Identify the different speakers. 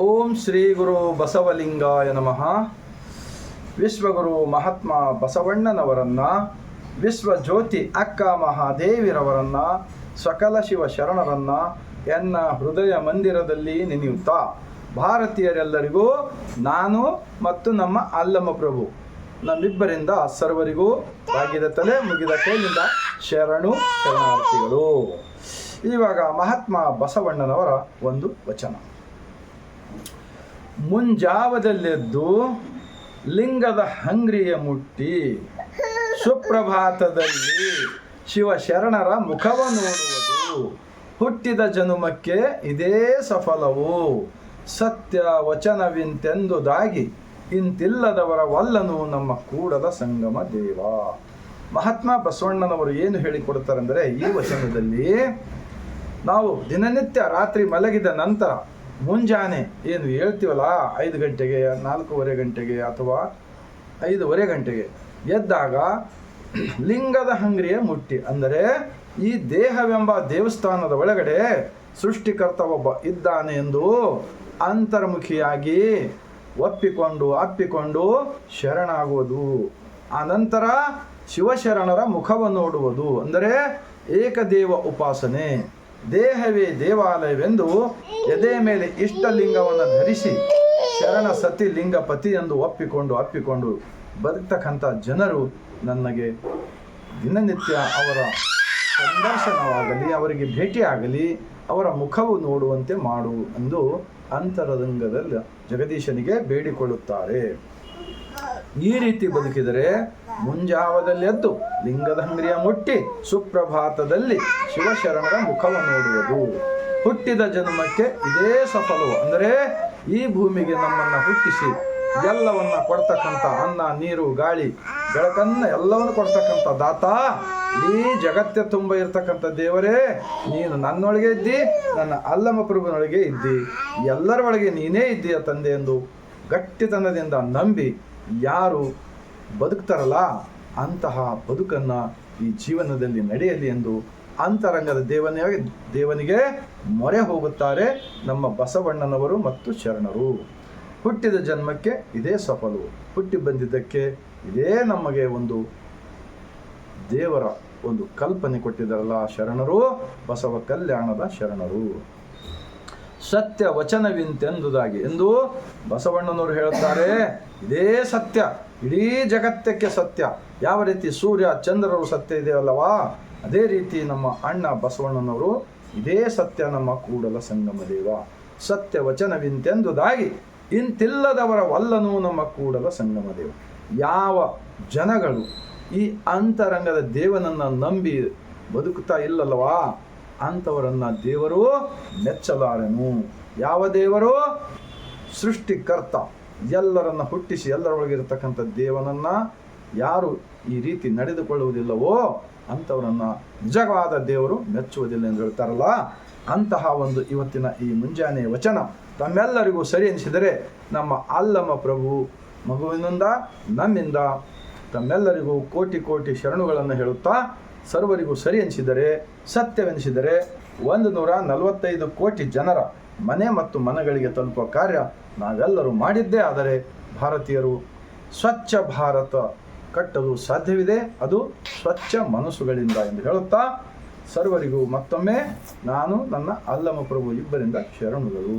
Speaker 1: ಓಂ ಶ್ರೀ ಗುರು ಬಸವಲಿಂಗಾಯ ನಮಃ. ವಿಶ್ವಗುರು ಮಹಾತ್ಮ ಬಸವಣ್ಣನವರನ್ನ, ವಿಶ್ವ ಜ್ಯೋತಿ ಅಕ್ಕ ಮಹಾದೇವಿರವರನ್ನ, ಸಕಲ ಶಿವ ಶರಣರನ್ನ ಎನ್ನ ಹೃದಯ ಮಂದಿರದಲ್ಲಿ ನೆನೆಯುತ್ತಾ, ಭಾರತೀಯರೆಲ್ಲರಿಗೂ ನಾನು ಮತ್ತು ನಮ್ಮ ಅಲ್ಲಮ್ಮ ಪ್ರಭು, ನಮ್ಮಿಬ್ಬರಿಂದ ಸರ್ವರಿಗೂ ಬಾಗಿದ ತಲೆ ಮುಗಿದ ಕೈಯಿಂದ ಶರಣು ಶರಣಾರ್ಥಿಗಳು. ಇವಾಗ ಮಹಾತ್ಮ ಬಸವಣ್ಣನವರ ಒಂದು ವಚನ. ಮುಂಜಾವದಲ್ಲೆದ್ದು ಲಿಂಗದ ಹಂಗ್ರಿಯ ಮುಟ್ಟಿ. ಸುಪ್ರಭಾತದಲ್ಲಿ ಶಿವಶರಣರ ಮುಖವ ನೋಡುವುದು. ಹುಟ್ಟಿದ ಜನುಮಕ್ಕೆ ಇದೇ ಸಫಲವು. ಸತ್ಯ ವಚನವಿಂತೆಂದುದಾಗಿ ಇಂತಿಲ್ಲದವರ ವಲ್ಲನು ನಮ್ಮ ಕೂಡದ ಸಂಗಮ ದೇವ. ಮಹಾತ್ಮ ಬಸವಣ್ಣನವರು ಏನು ಹೇಳಿಕೊಡ್ತಾರೆ ಅಂದರೆ ಈ ವಚನದಲ್ಲಿ ನಾವು ದಿನನಿತ್ಯ ರಾತ್ರಿ ಮಲಗಿದ ನಂತರ ಮುಂಜಾನೆ ಏನು ಹೇಳ್ತೀವಲ್ಲ, ಐದು ಗಂಟೆಗೆ, ನಾಲ್ಕೂವರೆ ಗಂಟೆಗೆ ಅಥವಾ ಐದೂವರೆ ಗಂಟೆಗೆ ಎದ್ದಾಗ ಲಿಂಗದ ಹಂಗ್ರಿಯ ಮುಟ್ಟಿ, ಅಂದರೆ ಈ ದೇಹವೆಂಬ ದೇವಸ್ಥಾನದ ಒಳಗಡೆ ಸೃಷ್ಟಿಕರ್ತ ಒಬ್ಬ ಇದ್ದಾನೆ ಎಂದು ಅಂತರ್ಮುಖಿಯಾಗಿ ಒಪ್ಪಿಕೊಂಡು, ಅಪ್ಪಿಕೊಂಡು ಶರಣಾಗುವುದು. ಆನಂತರ ಶಿವಶರಣರ ಮುಖವನ್ನು ನೋಡುವುದು, ಅಂದರೆ ಏಕದೇವ ಉಪಾಸನೆ. ದೇಹವೇ ದೇವಾಲಯವೆಂದು ಎದೆ ಮೇಲೆ ಇಷ್ಟಲಿಂಗವನ್ನು ಧರಿಸಿ ಶರಣ ಸತಿ ಲಿಂಗಪತಿ ಎಂದು ಒಪ್ಪಿಕೊಂಡು ಅಪ್ಪಿಕೊಂಡು ಬದುಕ್ತಕ್ಕಂಥ ಜನರು ನನಗೆ ದಿನನಿತ್ಯ ಅವರ ಸಂದರ್ಶನವಾಗಲಿ, ಅವರಿಗೆ ಭೇಟಿಯಾಗಲಿ, ಅವರ ಮುಖವು ನೋಡುವಂತೆ ಮಾಡು ಎಂದು ಅಂತರಂಗದಲ್ಲಿ ಜಗದೀಶನಿಗೆ ಬೇಡಿಕೊಳ್ಳುತ್ತಾರೆ. ಈ ರೀತಿ ಬದುಕಿದರೆ ಮುಂಜಾವದಲ್ಲಿ ಎದ್ದು ಲಿಂಗದ ಹಂಗ್ರಿಯ ಮುಟ್ಟಿ ಸುಪ್ರಭಾತದಲ್ಲಿ ಶಿವಶರಣರ ಮುಖವನ್ನು ನೋಡುವುದು. ಹುಟ್ಟಿದ ಜನ್ಮಕ್ಕೆ ಇದೇ ಸಫಲವು. ಅಂದರೆ ಈ ಭೂಮಿಗೆ ನಮ್ಮನ್ನ ಹುಟ್ಟಿಸಿ ಎಲ್ಲವನ್ನ ಕೊಡ್ತಕ್ಕಂಥ ಅನ್ನ, ನೀರು, ಗಾಳಿ, ಬೆಳಕನ್ನ ಎಲ್ಲವನ್ನು ಕೊಡ್ತಕ್ಕಂಥ ದಾತ, ಈ ಜಗತ್ತೆ ತುಂಬ ಇರ್ತಕ್ಕಂಥ ದೇವರೇ, ನೀನು ನನ್ನೊಳಗೆ ಇದ್ದಿ, ನನ್ನ ಅಲ್ಲಮ ಪ್ರಭುನೊಳಗೆ ಇದ್ದಿ ಎಲ್ಲರೊಳಗೆ ನೀನೇ ಇದ್ದೀಯ ತಂದೆ ಎಂದು ಗಟ್ಟಿತನದಿಂದ ನಂಬಿ ಯಾರು ಬದುಕ್ತಾರಲ್ಲ ಅಂತಹ ಬದುಕನ್ನು ಈ ಜೀವನದಲ್ಲಿ ನಡೆಯಲಿ ಎಂದು ಅಂತರಂಗದ ದೇವನೇ, ದೇವನಿಗೆ ಮೊರೆ ಹೋಗುತ್ತಾರೆ ನಮ್ಮ ಬಸವಣ್ಣನವರು ಮತ್ತು ಶರಣರು. ಹುಟ್ಟಿದ ಜನ್ಮಕ್ಕೆ ಇದೇ ಸಫಲು. ಹುಟ್ಟಿ ಬಂದಿದ್ದಕ್ಕೆ ಇದೇ ನಮಗೆ ಒಂದು ದೇವರ ಒಂದು ಕಲ್ಪನೆ ಕೊಟ್ಟಿದ್ದಾರಲ್ಲ ಶರಣರು, ಬಸವ ಕಲ್ಯಾಣದ ಶರಣರು. ಸತ್ಯ ವಚನವಿಂತೆಂದುದಾಗಿ ಎಂದು ಬಸವಣ್ಣನವರು ಹೇಳುತ್ತಾರೆ. ಇದೇ ಸತ್ಯ, ಇಡೀ ಜಗತ್ತಕ್ಕೆ ಸತ್ಯ. ಯಾವ ರೀತಿ ಸೂರ್ಯ, ಚಂದ್ರರು ಸತ್ಯ ಇದೆಯಲ್ಲವಾ? ಅದೇ ರೀತಿ ನಮ್ಮ ಅಣ್ಣ ಬಸವಣ್ಣನವರು ಇದೇ ಸತ್ಯ ನಮ್ಮ ಕೂಡಲ ಸಂಗಮ ದೇವ. ಸತ್ಯ ವಚನವಿಂತೆಂದುದಾಗಿ ಇಂತಿಲ್ಲದವರ ವಲ್ಲನು ನಮ್ಮ ಕೂಡಲ ಸಂಗಮ ದೇವ. ಯಾವ ಜನಗಳು ಈ ಅಂತರಂಗದ ದೇವನನ್ನು ನಂಬಿ ಬದುಕುತ್ತಾ ಇಲ್ಲಲ್ವಾ ಅಂಥವರನ್ನ ದೇವರು ಮೆಚ್ಚಲಾರನು. ಯಾವ ದೇವರು? ಸೃಷ್ಟಿಕರ್ತ. ಎಲ್ಲರನ್ನ ಹುಟ್ಟಿಸಿ ಎಲ್ಲರೊಳಗಿರತಕ್ಕಂಥ ದೇವನನ್ನ ಯಾರು ಈ ರೀತಿ ನಡೆದುಕೊಳ್ಳುವುದಿಲ್ಲವೋ ಅಂಥವರನ್ನ ನಿಜವಾದ ದೇವರು ಮೆಚ್ಚುವುದಿಲ್ಲ ಎಂದು ಹೇಳ್ತಾರಲ್ಲ, ಅಂತಹ ಒಂದು ಇವತ್ತಿನ ಈ ಮುಂಜಾನೆ ವಚನ ತಮ್ಮೆಲ್ಲರಿಗೂ ಸರಿ ಎನಿಸಿದರೆ ನಮ್ಮ ಅಲ್ಲಮ ಪ್ರಭು ಮಗುವಿನಿಂದ ನಮ್ಮಿಂದ ತಮ್ಮೆಲ್ಲರಿಗೂ ಕೋಟಿ ಕೋಟಿ ಶರಣುಗಳನ್ನು ಹೇಳುತ್ತಾ ಸರ್ವರಿಗೂ ಸರಿ ಎನಿಸಿದರೆ ಸತ್ಯವೆನಿಸಿದರೆ ಒಂದು ನೂರ ನಲವತ್ತೈದು ಕೋಟಿ ಜನರ ಮನೆ ಮತ್ತು ಮನಗಳಿಗೆ ತಲುಪುವ ಕಾರ್ಯ ನಾವೆಲ್ಲರೂ ಮಾಡಿದ್ದೇ. ಆದರೆ ಭಾರತೀಯರು ಸ್ವಚ್ಛ ಭಾರತ ಕಟ್ಟಲು ಸಾಧ್ಯವಿದೆ. ಅದು ಸ್ವಚ್ಛ ಮನಸ್ಸುಗಳಿಂದ ಎಂದು ಹೇಳುತ್ತಾ, ಸರ್ವರಿಗೂ ಮತ್ತೊಮ್ಮೆ ನಾನು ನನ್ನ ಅಲ್ಲಮ ಪ್ರಭು ಇಬ್ಬರಿಂದ ಶರಣುಗಳು.